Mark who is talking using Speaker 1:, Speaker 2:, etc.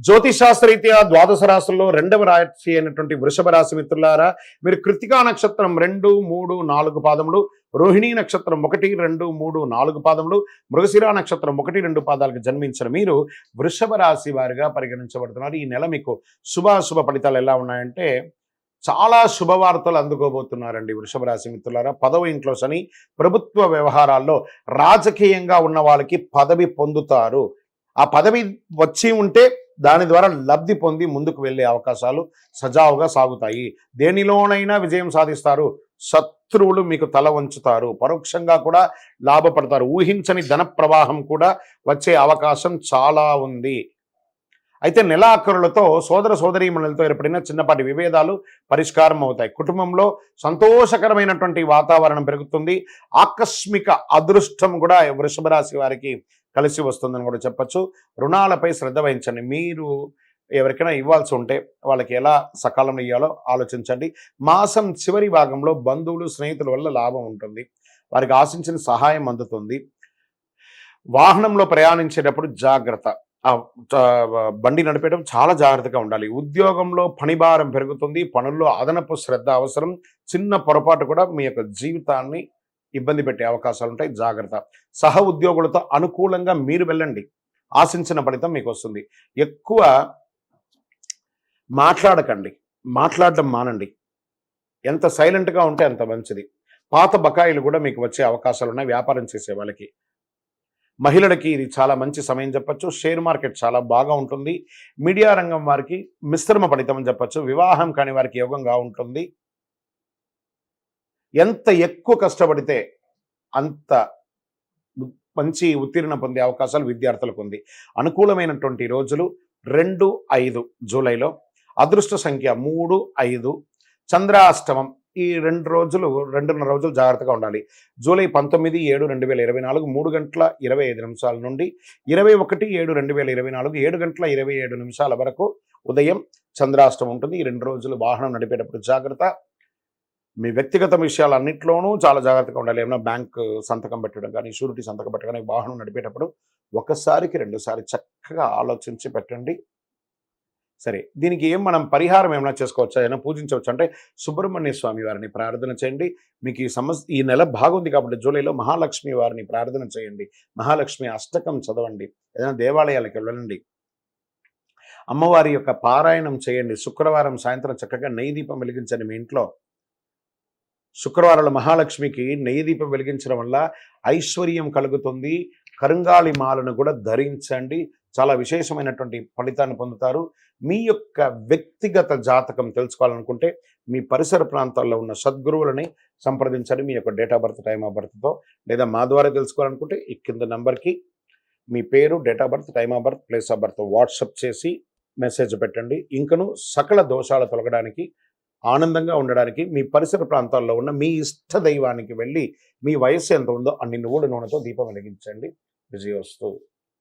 Speaker 1: జ్యోతిశాస్త్రరీత్యా ద్వాదశ రాశుల్లో రెండవ రాశి అయినటువంటి వృషభ రాశి మిత్రులారా మీరు కృతికా నక్షత్రం రెండు మూడు నాలుగు పాదములు రోహిణీ నక్షత్రం ఒకటి రెండు మూడు నాలుగు పాదములు మృగశిర నక్షత్రం ఒకటి రెండు పాదాలకు జన్మించిన మీరు వృషభ రాశి వారిగా పరిగణించబడుతున్నారు. ఈ నెల మీకు శుభాశుభ ఫలితాలు ఎలా ఉన్నాయంటే చాలా శుభవార్తలు అందుకోబోతున్నారండి వృషభ రాశి మిత్రులారా. పదవి ఇంట్లో శని ప్రభుత్వ వ్యవహారాల్లో రాజకీయంగా ఉన్న వాళ్ళకి పదవి పొందుతారు. ఆ పదవి వచ్చి ఉంటే దాని ద్వారా లబ్ధి పొంది ముందుకు వెళ్ళే అవకాశాలు సజావుగా సాగుతాయి. దేనిలోనైనా విజయం సాధిస్తారు. శత్రువులు మీకు తల వంచుతారు. పరోక్షంగా కూడా లాభపడతారు. ఊహించని ధన ప్రవాహం కూడా వచ్చే అవకాశం చాలా ఉంది. అయితే నెలాఖరులతో సోదర సోదరీమణులతో ఏర్పడిన చిన్నపాటి విభేదాలు పరిష్కారం అవుతాయి. కుటుంబంలో సంతోషకరమైనటువంటి వాతావరణం పెరుగుతుంది. ఆకస్మిక అదృష్టం కూడా వృషభ రాశి వారికి కలిసి వస్తుందని కూడా చెప్పచ్చు. రుణాలపై శ్రద్ధ వహించండి. మీరు ఎవరికైనా ఇవ్వాల్సి ఉంటే వాళ్ళకి ఎలా సకాలంలో ఇవ్వాలో ఆలోచించండి. మాసం చివరి భాగంలో బంధువులు స్నేహితుల వల్ల లాభం ఉంటుంది. వారికి ఆశించిన సహాయం అందుతుంది. వాహనంలో ప్రయాణించేటప్పుడు జాగ్రత్త. బండి నడిపేయడం చాలా జాగ్రత్తగా ఉండాలి. ఉద్యోగంలో పనిభారం పెరుగుతుంది. పనుల్లో అదనపు శ్రద్ధ అవసరం. చిన్న పొరపాటు కూడా మీ యొక్క జీవితాన్ని ఇబ్బంది పెట్టే అవకాశాలు ఉంటాయి జాగ్రత్త. సహ ఉద్యోగులతో అనుకూలంగా మీరు వెళ్ళండి. ఆశించిన ఫలితం మీకు వస్తుంది. ఎక్కువ మాట్లాడకండి. మాట్లాడడం మానండి. ఎంత సైలెంట్గా ఉంటే అంత మంచిది. పాత బకాయిలు కూడా మీకు వచ్చే అవకాశాలు ఉన్నాయి వ్యాపారం చేసే వాళ్ళకి. మహిళలకి ఇది చాలా మంచి సమయం చెప్పచ్చు. షేర్ మార్కెట్ చాలా బాగా ఉంటుంది. మీడియా రంగం వారికి మిశ్రమ ఫలితం అని వివాహం కాని వారికి యోగంగా ఉంటుంది. ఎంత ఎక్కువ కష్టపడితే అంత మంచి ఉత్తీర్ణ పొందే అవకాశాలు విద్యార్థులకు ఉంది. అనుకూలమైనటువంటి రోజులు రెండు ఐదు జూలైలో. అదృష్ట సంఖ్య మూడు ఐదు. చంద్రాష్టమం ఈ రెండు రోజులు రెండున్నర రోజులు జాగ్రత్తగా ఉండాలి. జూలై పంతొమ్మిది ఏడు రెండు వేల ఇరవై నాలుగు మూడు గంటల ఇరవై ఐదు నిమిషాల నుండి ఇరవై ఒకటి ఏడు రెండు వేల ఇరవై నాలుగు ఏడు గంటల ఇరవై ఏడు నిమిషాల వరకు ఉదయం చంద్రాష్టమం ఉంటుంది. ఈ రెండు రోజులు వాహనం నడిపేటప్పుడు జాగ్రత్త. మీ వ్యక్తిగత విషయాలన్నింటిలోనూ చాలా జాగ్రత్తగా ఉండాలి. ఏమైనా బ్యాంక్ సంతకం పెట్టడం కానీ షూరిటీ సంతకం పెట్టడం కానీ వాహనం నడిపేటప్పుడు ఒకసారికి రెండుసారి చక్కగా ఆలోచించి పెట్టండి. సరే దీనికి ఏం మనం పరిహారం ఏమైనా చేసుకోవచ్చా? ఏమైనా పూజించవచ్చు? అంటే సుబ్రహ్మణ్య స్వామి వారిని ప్రార్థన చేయండి. మీకు ఈ సమస్య ఈ నెల బాగుంది కాబట్టి జూలైలో మహాలక్ష్మి వారిని ప్రార్థన చేయండి. మహాలక్ష్మి అష్టకం చదవండి. ఏదైనా దేవాలయాలకు వెళ్ళండి. అమ్మవారి యొక్క పారాయణం చేయండి. శుక్రవారం సాయంత్రం చక్కగా నెయ్యి దీపం వెలిగించండి మీ ఇంట్లో. శుక్రవారం మహాలక్ష్మికి నెయ్యి దీపం వెలిగించడం వల్ల ఐశ్వర్యం కలుగుతుంది. కరుంగాళి మాలను కూడా ధరించండి. చాలా విశేషమైనటువంటి ఫలితాన్ని పొందుతారు. మీ యొక్క వ్యక్తిగత జాతకం తెలుసుకోవాలనుకుంటే మీ పరిసర ప్రాంతాల్లో ఉన్న సద్గురువులని సంప్రదించండి. మీ యొక్క date of birth time of బర్త్తో లేదా మా ద్వారా తెలుసుకోవాలనుకుంటే ఈ కింద నెంబర్కి మీ పేరు date of birth time of birth place of birth WhatsApp చేసి మెసేజ్ పెట్టండి. ఇంకను సకల దోషాలు తొలగడానికి ఆనందంగా ఉండడానికి మీ పరిసర ప్రాంతాల్లో ఉన్న మీ ఇష్ట దైవానికి వెళ్ళి మీ వయస్సు ఎంత ఉందో అన్ని నువ్వుల నూనెతో దీపం వెలిగించండి. విజయోస్తు.